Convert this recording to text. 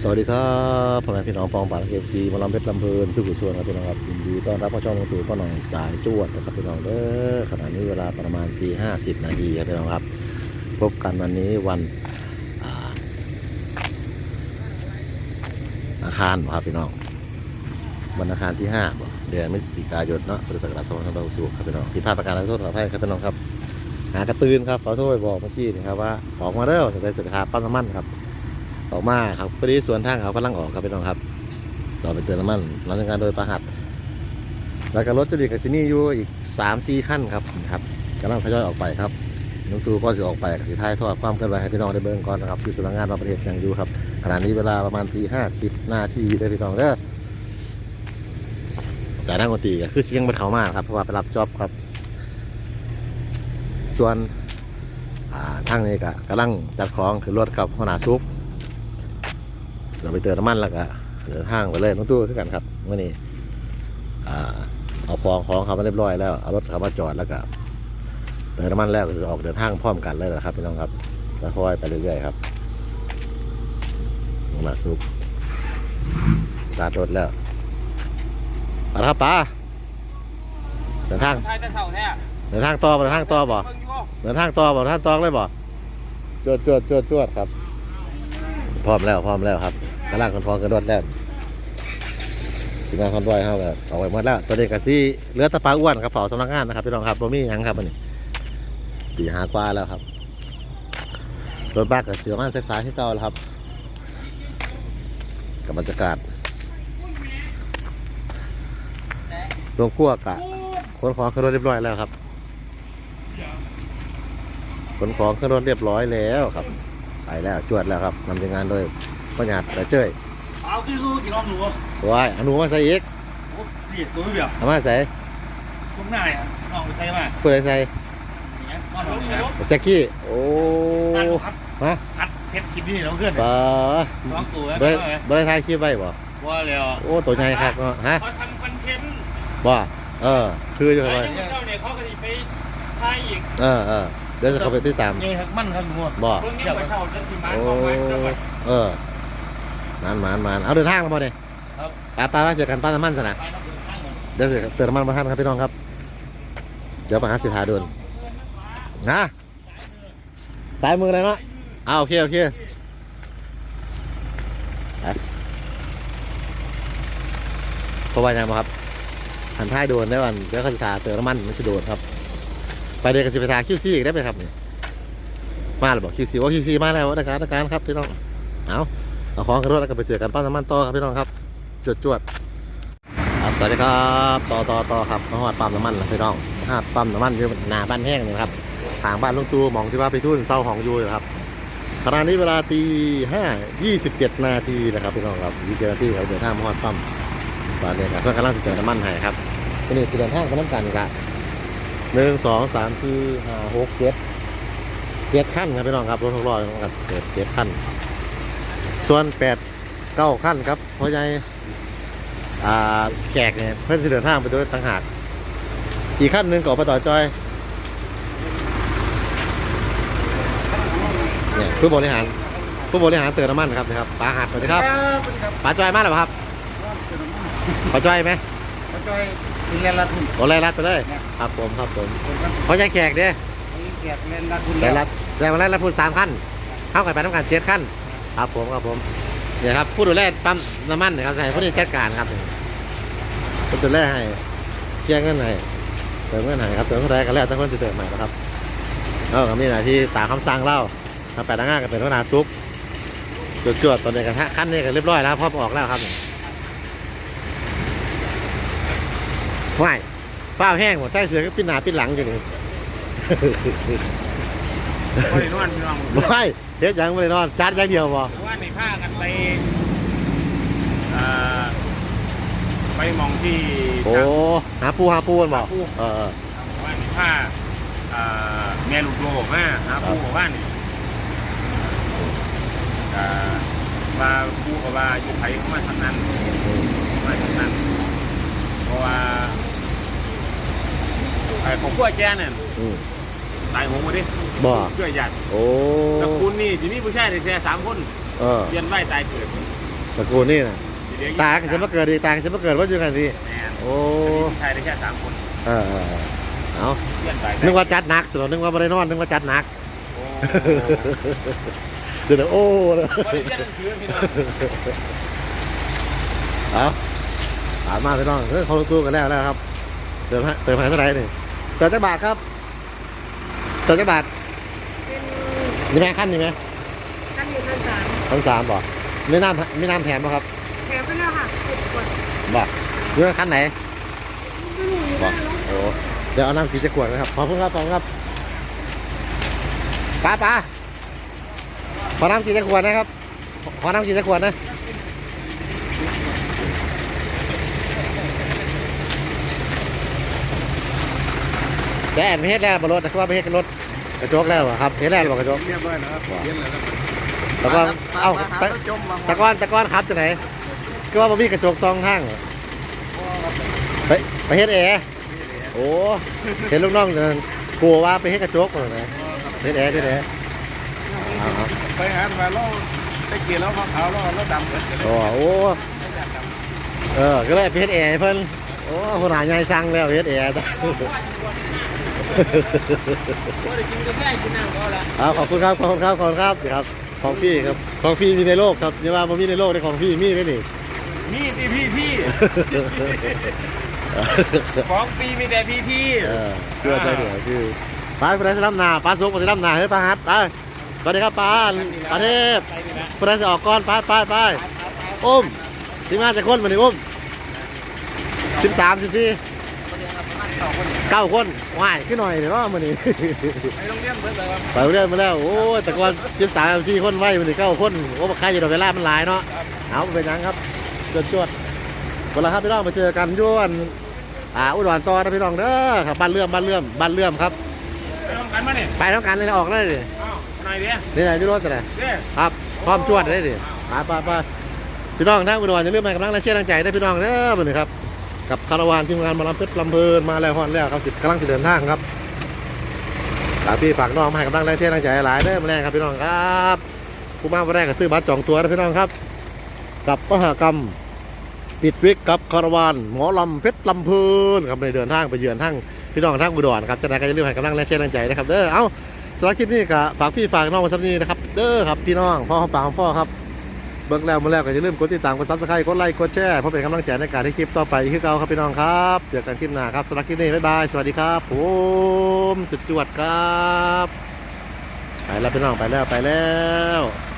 สวัสดีครับพ่อแม่พี่น้องปองปากเอฟซีมาลำเพชรลำเพลินสุขุชวนครับพี่น้องครับยินดีต้อนรับเข้าช่องตู่พ่อหน่อยสายจวดนะครับพี่น้องเด้อขณะนี้เวลาประมาณตีห้าสิบนาทีครับพี่น้องครับ พบกันวันนี้วันอาคารครับพี่น้องวันอังคารที่ห้าเดือนพฤศจิกายนเนาะพุทธศักราช2566ครับพี่น้องที่พลาดประการขอโทษขออภัยครับพี่น้องครับหากระตือนครับขอโทษบอกเมื่อกี้นะครับว่าออกมาเร็วจะได้สุขภาพปั้นน้ำมันครับ ออกมาครับพอดีสวนทางเขากำลังออกครับพี่น้องครับต่อไปเตือนน้ำมันร้านงานโดยประหัตแล้วก็รถจะดีกับซินี่อยู่อีกสามสี่ขั้นครับครับกำลังทยอยออกไปครับน้องตูก็จะออกไปกับสิท้ายทอดความเคลื่อนไหวให้พี่น้องได้เบิ่งก่อนนะครับที่สำนักงานเราประเทศยังอยู่ครับขณะนี้เวลาประมาณตีห้าสิบนาทีได้พี่น้องเด้อแต่นั่งดนตรีก็คือเสียงมันเขามากครับเพราะว่าไปรับจ็อบครับ ส่วนทางนี้ก็กำลังจัดของคือรถกับหัวหน้าซุป เราไปเติมน้ำมันแล้วก็เดินทางไปเลยน้องตู้คือกันครับเมื่อนี้อ่าเอาของของเขามาเรียบร้อยแล้วเอารถเขามาจอดแล้วก็เติมน้ำมันแล้วก็จะออกเดินทางพร้อมกันเลยนะครับพี่น้องครับแล้วค่อยไปเรื่อยๆครับมาซุปสตาร์ทรถแล้วไปแล้วครับป้าเดินทางไทยแต่เสาแท้เดินทางต่อบ่เดินทางต่อบ่เบิ่งอยู่บ่เดินทางต่อบ่เดินทางต่อเลยบ่จวดจวดจวดจวดครับ พร้อมแล้วพร้อมแล้วครับ กำลังคนพร้อมกันรถแล้วทีมงานคอนวอยเข้ากันออกไปหมดแล้วตัวเด็กกับซี่เรือตะปาอ้วนครับเฝ้าสำนักงานนะครับพี่น้องครับบ่มีหยังครับอันนี้ตีหากว่าแล้วครับรถบัสกับเสียงานสายๆที่เก่าแล้วครับ กับบรรยากาศลงขั้วกะขนของขึ้นรถเรียบร้อยแล้วครับขนของขึ้นรถเรียบร้อยแล้วครับ ไปแล้วจวดแล้วครับนำทีมงานโดย พ่อหยาดและเจ้ยเอาคือกูกี่รอบหนูว้ายอนุมาใส่อีกโอ้เรียกตัวไม่เบี้ยวเอามาใส่ตรงหน้าเนี่ยน้องไปใส่มาเพื่อใส่อย่างเงี้ยน้องไปใส่เซ็กกี้โอ้พัดฮะพัดเพชรกินนี่เราเพื่อนปลาสองตัวเบรเบรทายคลิปไว้บ่ว่าแล้วโอ้ตัวใหญ่ครับเนาะฮะเขาทำคอนเทนต์บ่เออ คือจะไอ้ไปที่เจ้าเนี่ยเขาก็จะไปถ่ายอีกเออเออเดี๋ยวจะเข้าไปติดตามเงยหักมันครับหนูบ่เรื่องนี้ไปเช่าจะสิมาโอ้เข้าไปแล้วก็เออ มานมานมานเอาเดินทางมาบ่เนี่ยครับไปไปว่าเจอกันป้าน้ำมันสนะไปครับเดินทางก่อนเดี๋ยวสิเติมน้ำมันมาท่านครับพี่น้องครับ เดี๋ยวมาหาสิทธาด่วนนะสายมือเลยเนาะเอาโอเคโอเคไปเพราะว่ายังบ่ครับหันท้ายโดนได้วันเดี๋ยวเขาสิทธาเติมน้ำมันไม่ใช่โดนครับ ไปเดี๋ยวกับสิทธาคิวซีอีกได้ไหมครับนี่มาหรือบอกคิวซีว่าคิวซีมาแล้วอาการอาการครับพี่น้องเอา เอาของขึ้นรถแล้วก็ไปเจอกันป้าน้ำมันต่อครับพี่น้องครับจวดจวดสวัสดีครับต่อต่อต่อครับมาหอดปั๊มน้ำมันนะพี่น้องหาดปั๊มน้ำมันอยู่หน้าบ้านแห้งนี่ครับทางบ้านลุงตูมองที่ว่าไปทุ่นเศร้าของอยู่นะครับขณะนี้เวลาตีห้ายี่สิบเจ็ดนาทีนะครับพี่น้องครับยี่สิบนาทีเราเดินทางมาหอดปั๊มตอนนี้ครับเพื่อนกำลังจะเติมน้ำมันให้ครับทีนี้จะเดินทางไปน้ำกันครับหนึ่งสองสามสี่ห้าหกเจ็ดเจ็ดขั้นครับพี่น้องครับรถหกล้อครับเจ็ดเจ็ดขั้น ส่วนแปดเก้าขั้นครับเพราะใหญ่อ่าแขกเนี่ยเพื่อนจะเดินทางไปด้วยต่างหาก อีกขั้นหนึ่งก็ออกไปต่อจอยเนี่ยผู้บริหารผู้บริหารเตือนน้ำมันครับนะครับปาหัดสวัสดีครับปาจอยมาหรือเปล่าครับปาจอยไหมมาจอยกินเล่นละทุนโอ้ไล่รัดไปเลยครับผมครับผมเพราะใจแขกเด้เกียรเล่นละทุนไล่รัดแต่มาไล่รัดพูดสามขั้นเข้ากันไปต้องการเจ็ดขั้น ครับผมครับผมเนี่ยครับผู้ดูแลปั๊มน้ำมันนะครับใส่ผู้นี้จัดการครับผู้ดูแลให้เชียร์เงินให้เติมเงินใหายครับเติมเท่าไรกันแล้วแต่คนจะเติมใหม่นะครับแล้วก็มีหน้าที่ตามคำสั่งเล่าถ้าแปดงานก็เป็นหัวหน้าซุปจวดๆตอนนี้กันขั้นนี้กันเรียบร้อยแล้วพร้อมออกแล้วครับว่ายฟ้าแห้งหมดใส่เสื้อก็ปิ้นหน้าปิ้นหลังอยู่นี่ ไม่ได้นอนพี่น้องว่ายเฮ็ดหยังไม่ได้นอนจัดอย่างเดียวบ่ว่าในผ้ากันไปอ่าไปมองที่โอ้หาปูหาปูกันบ่หาปูเออว่าในผ้าอ่าแม่ลูกโลกมาหาผู้บอกว่านี่อ่าว่าผู้กับว่าอยู่ไผเข้ามาทางนั้นมาทางนั้นเพราะว่าไอ้ของกล้วยแกเนี่ยอืม ตายหงมาดิบ่ เกลือหยัดโอ้ตระกูลนี่ทีนี้ผู้ชายได้แค่สามคนเออเรียนไหวตายเกิดตระกูลนี่น่ะสิเหลือตาก็จะมาเกิดดีตาก็จะมาเกิดว่าอยู่กันดีแม่นโอ้ผู้ชายได้แค่สามคนเออเออเออเอาเพื่อนไปนึกว่าจัดหนักสุดนึกว่าบริโนอนนึกว่าจัดหนัก โอ้เดี๋ยวนะโอ้เลยบ่ได้เรียนหนังสือพี่น้องเอาถามมาพี่น้องเออเขาลงตู้กันแล้วแล้วครับ เติมให้เติมให้เท่าไหร่นี่เติมจักบาทครับเติมจักบาทเป็นนี่ไหมขั้นนี่ไหมกันอยู่พันสามขั้นสามบ่ไม่น้ำไม่น้ำแถมบ่ครับ แถมไปแล้วค่ะสิบขวดบ่เรื่องขั้นไหนไม่รู้อยู่บ่บ้านน้องโอ้เดี๋ยวเอาน้ำสีจะขวดนะครับขอบคุณครับขอบคุณครับป้าป้าขอน้ำสีจะขวดนะครับขอขอน้ำสีจะขวดนะ แดดไม่เฮ็ดแล้วบนรถนะคือว่าไม่เฮ็ดกับรถกระจกแล้วเหรอครับเฮ็ดแล้วเหรอกระจกเรียบร้อยแล้วครับเรียบร้อยแล้วครับแต่ก่อนเอ้าแต่จมมาแต่ก่อนแต่ก่อนขับจะไหนคือว่าบ่มีกระจกซองทางเหรอไปไปเฮ็ดแอร์โอ้เห็นลูกน้องเดินกลัวว่าไปเฮ็ดกระจกเหรอนะเฮ็ดแอร์เฮ็ดแอร์เอาเอาไปหามาเราไปเกี่ยวแล้วมะพร้าวเราเราดำเหมือนกันเลยโอ้โหเออก็เลยไปเฮ็ดแอร์ให้เพิ่นโอ้คนหาใหญ่สั่งแล้วเฮ็ดแอร์ว่าได้ กินกาแฟกินน้ำก็แล้วเอาขอบคุณครับขอบคุณครับขอบคุณครับนี่ครับ ของฟรีครับของฟรีมีในโลกครับอย่าว่าบ่มีในโลกในของฟรีมีด้วยนี่ มีที่พี่ที่ของปีมีแต่พี่ที่เออเชื่อใจเดี๋ยวคือไปไปได้สลับนาปลาสุกไปสลับนาเฮ้ยปลาฮัดไปสวัสดีครับปลาปลาเทพไปนี่นะไปได้จะออกก่อนไปไปไปอุ้มทีมงานจะคนมาหนึ่งอุ้มสิบสามสิบสี่ เก้าคนว่ายขึ้นหน่อยเดี๋ยวรอมานี่ไปโรงเรียนเบิดเลยครับไปเรื่อยมาแล้ว โอ้ยแต่ก่อนสิบสามสิบสี่คนไว้มาหนึ่งเก้าคนโอ้บักใครอยู่ดอกเวลามันหลายเนาะเอาไปเป็นหยังครับจวดจวดเวลาครับพี่น้องมาเจอกันย้วนอ่าอุดรต่อนะพี่น้องเด้อครับบ้านเลื่อมบ้านเลื่อมบ้านเลื่อมครับ ไปทำกันมาเนี่ยไปต้องการเลยนะออกได้เลยอ้าวไหนเดียนี่ไหนพี่รถแต่ไหนเด้ครับพร้อมจวดได้ดิไปไปไปพี่น้องทั้งอุดรอย่าลืมให้กำลังและเชียร์แรงใจได้พี่น้องเด้อเหมือนครับ กับคาราวานทีมงานมาลำเพชรลำเพลินมาแล้วฮอนแล้วครับสิกำลังสิเดินทางครับฝากพี่ฝากน้องมาให้กำลังและเชียร์แรงใจหลายเด้อมาแรงครับพี่น้องครับผู้มาวันแรกก็ซื้อบัตรจองตัวนะพี่น้องครับ กับมหากรรมปิดวิกกับคาราวานหมอลำเพชรลำเพลินครับในเดินทางไปเยือนทั้งพี่น้องทั้งอุดรครับจะได้ก็อย่าลืมให้กำลังและเชียร์แรงใจนะครับเด้อเอ้าสำหรับคลิปนี้ก็ฝากพี่ฝากน้องมาสักนี้นะครับเด้อครับพี่น้องพ่อของปากของพ่อครับ เบิ่งแล้วมาแล้วก็อย่าลืมกดติดตามกดซับสไครต์กดไลค์กดแชร์เพื่อเป็นกำลังใจในการที่คลิปต่อไปคือเราครับพี่น้องครับเจอกันคลิปหน้าครับสำหรับคลิปนี้บ๊ายบายสวัสดีครับผมจุดจวดครับ ไปแล้วพี่น้องไปแล้วไปแล้ว